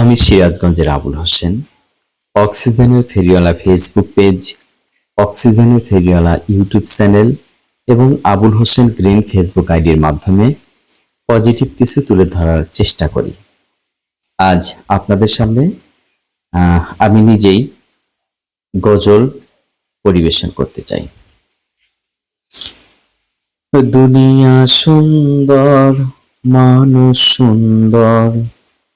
আমি সিরাজগঞ্জের আবুল হোসেন। অক্সিজেনের ফেরিওয়ালা ফেসবুক পেজ, অক্সিজেনের ফেরিওয়ালা ইউটিউব চ্যানেল এবং আবুল হোসেন গ্রিন ফেসবুক আইডির মাধ্যমে পজিটিভ কিছু তুলে ধরার চেষ্টা করি। আজ আপনাদের সামনে আমি নিজেই গজল পরিবেশন করতে চাই। দুনিয়া সুন্দর, মানুষ সুন্দর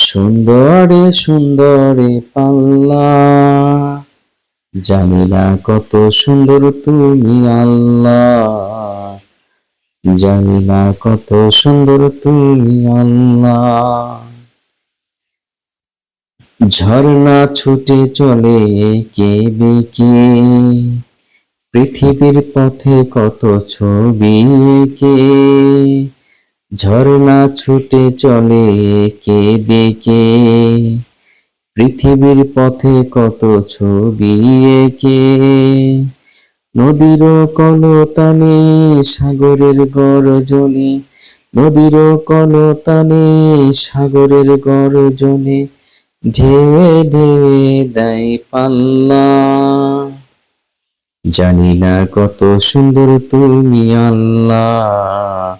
সুন্দরে সুন্দরে পাল্লা। জানি না কত সুন্দর তুমি আল্লাহ জানি না কত সুন্দর তুমি আল্লাহ ঝর্ণা ছুটে চলে কে বেকে পৃথিবীর পথে কত ছবি কে ঝর্ণা ছুটে চলে কে বেকে পৃথিবীর পথে কত ছবি এঁকে? নদীর কলতানে সাগরের গর্জনে। নদীর কলতানে সাগরের গর্জনে। ঢেউয়ে ঢেউয়ে দেয় পাল্লা। জানি না কত সুন্দর তুমি আল্লাহ।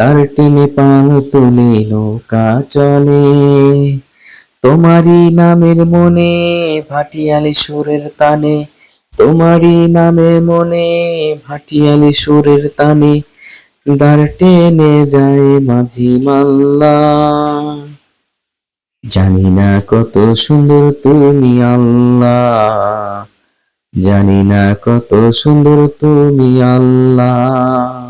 তার টেনে তুলে নৌকা চলে। তোমারই নামের মনে ভাটিয়ালি সুরের তানে, তোমারই নামের মনে ভাটিয়ালি সুরের তানে দাঁড় টেনে যায় মাঝি মাল্লা। জানি না কত সুন্দর তুমি আল্লাহ, জানি না কত সুন্দর তুমি আল্লাহ।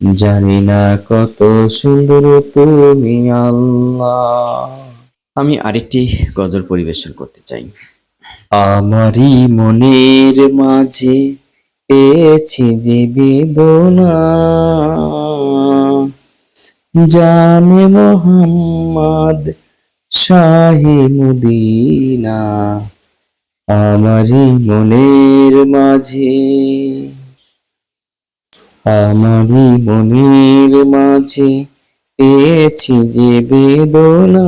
জানি না কত সুন্দর তুমি আল্লাহ। আমি আরেকটি গজল পরিবেশন করতে চাই। আমারই মনের মাঝে পেয়েছি যে বেদনা। জানে মোহাম্মদ শাহি মুদিনা। আমারই মনের মাঝে আমারই মনের মাঝে পেয়েছি যে বেদনা।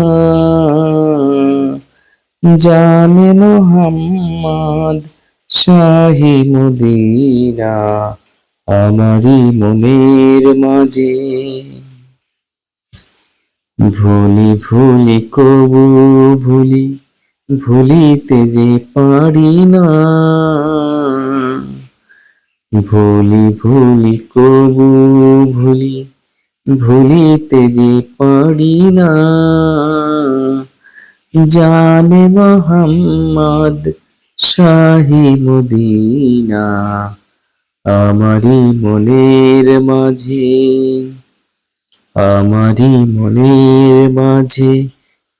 জানে মোহাম্মদ শাহি মদিনা আমারই মনের মাঝে। ভুলি ভুলি কবু ভুলি ভুলিতে যে পারি না। ভুলি ভুলি কবু ভুলি ভুলিতে যে পারি না। জানে মোহাম্মদ শাহি মদিনা, আমারই মনের মাঝে, আমারই মনের মাঝে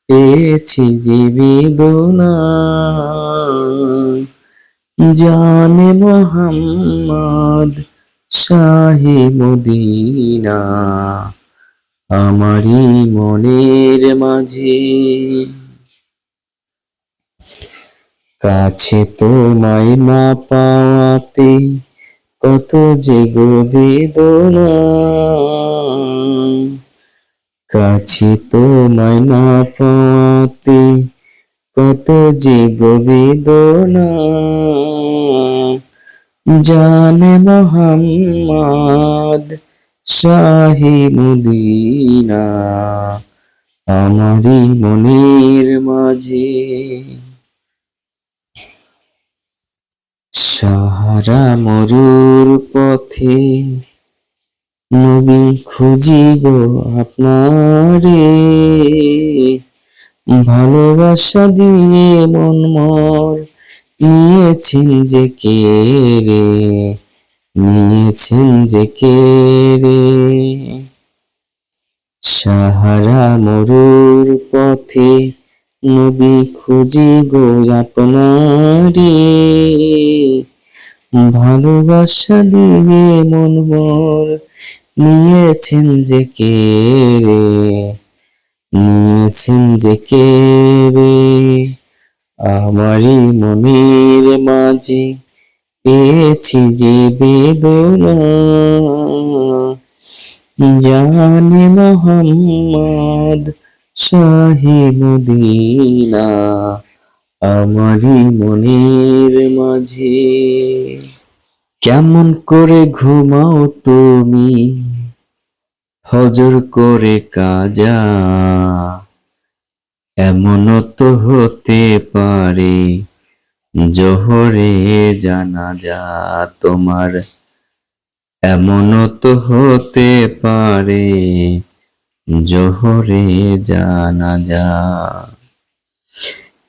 পেয়েছি যে বেদনা জানে মোহাম্মদ শাহি মদিনা, আমারই মনের মাঝে। কাছে তোমায় না পাওয়াতে কত যে গো বেদনা। কাছে তোমায় না পাওয়াতে কত যে গো বেদনা জানে মোহাম্মদ শাহি মুদিনা, আমারই মনের মাঝে। সাহারা মরুর পথে নবী খুঁজিব আপনারে। ভালোবাসা দিয়ে মন মর নিয়েছেন যে কে রে? নিয়েছেন যে কে রে? সাহারা মরুর পথে নবী খুঁজি গো আপনারে। ভালোবাসা দিয়ে মন মর নিয়েছেন যে কে রে? নিয়েছেন যে কে রে? আমারই মনের মাঝে পেয়েছি যে বেদনা। জানে মোহাম্মদ শাহি মদিনা, আমারই মনের মাঝে। কেমন করে ঘুমাও তুমি হজর করে কাজা। এমনও তো হতে পারে, জোহরে জানা যা তোমার। এমনও তো হতে পারে, জোহরে জানা যা।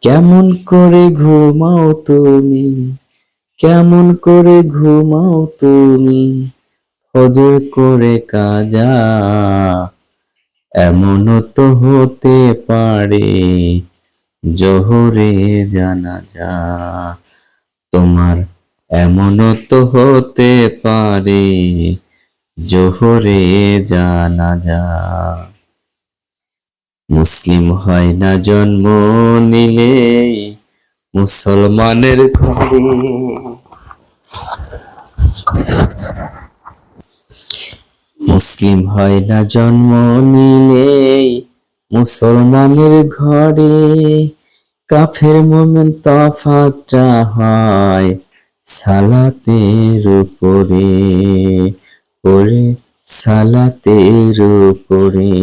কেমন করে ঘুমাও তুমি, কেমন করে ঘুমাও তুমি, ফজর করে কাজা। এমনও তো হতে পারে জোহরে জানা যা তোমার এমনও তো হতে পারে জোহরে জানা যা মুসলিম হয় না জন্ম নিলে, মুসলমানের ঘরে মুসলিম হয় না জন্ম নিলে মুসলমানের ঘরে কাফের মোমেন তফাতটা হয় সালাতের উপরে। পরে সালাতের উপরে।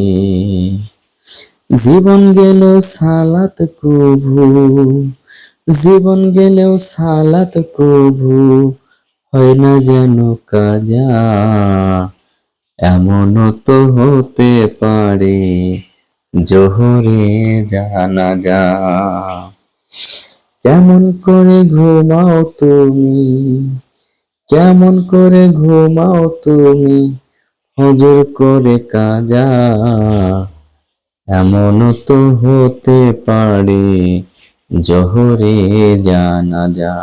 জীবন গেলেও সালাত কভু জীবন গেলেও সালাত কভু হয় না যেন কাজা এমনও তো হতে পারে, জোহরে জানা যা। কেমন করে ঘুমাও তুমি, কেমন করে ঘুমাও তুমি, হজর করে কাজা। এমন তো হতে পারে, জোহরে জানা যা।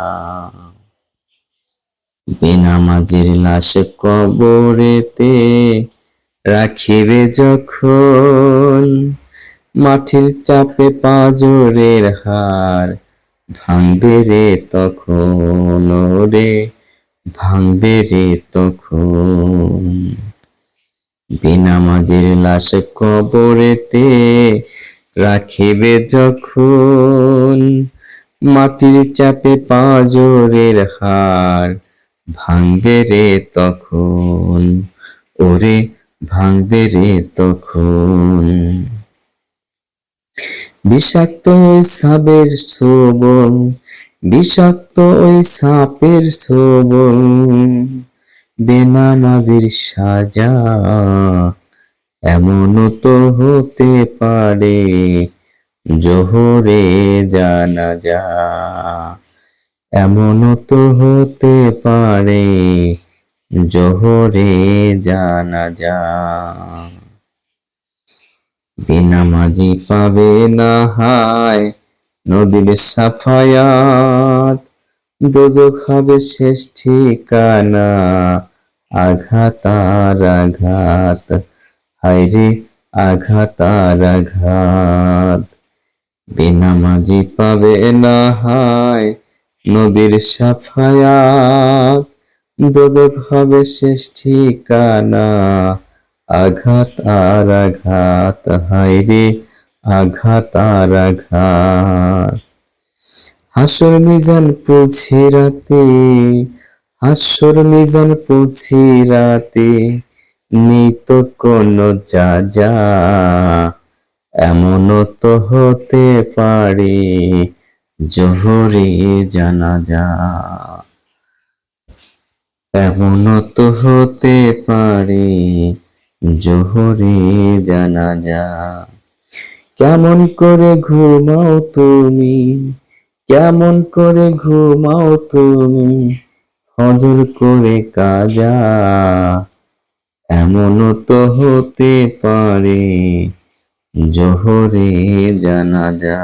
বেনামাজের লাশ কবরেতে রাখিবে যখন, মাটির চাপে পাজরের হার ভাঙবে রে তখন রে ভাঙবে রে তখন। বেনামাজের লাশ কবরেতে রাখিবে যখন, মাটির চাপে পাজরের হার ভাঙবে রে তখন, ওরে ভাঙবে রে তখন। বিষাক্ত ওই সাপের শোভন বিষাক্ত ওই সাপের শোভন বেনামাজির সাজা এমনও তো হতে পারে, জোহরে জানা যা এমনও তো হতে পারে, জোহরে জানা যা। বেনামাজি পাবে না হায়, নদীর সাফায়াত, দোজক হবে শেষ ঠিকানা, আঘাত আর আঘাত, হায়রে আঘাত আর আঘাত। বেনামাজি পাবে না হায় নবীর সাফায়াত দোজক হবে শেষ ঠিকানা। আঘাত আর আঘাত হায়রে আঘাত আর আঘাত। হাসর মিজান পৌঁছে রাতে, হাসর মিজান পৌঁছে রাতে নেই তো কোনো যা যা এমনও তো হতে পারে। জোহরে জানা যা এমনও তো হতে পারে জোহরে জানা যা কেমন করে ঘুমাও তুমি? কেমন করে ঘুমাও তুমি? হজর করে কাজা। এমনও তো হতে পারে জোহরে জানা যা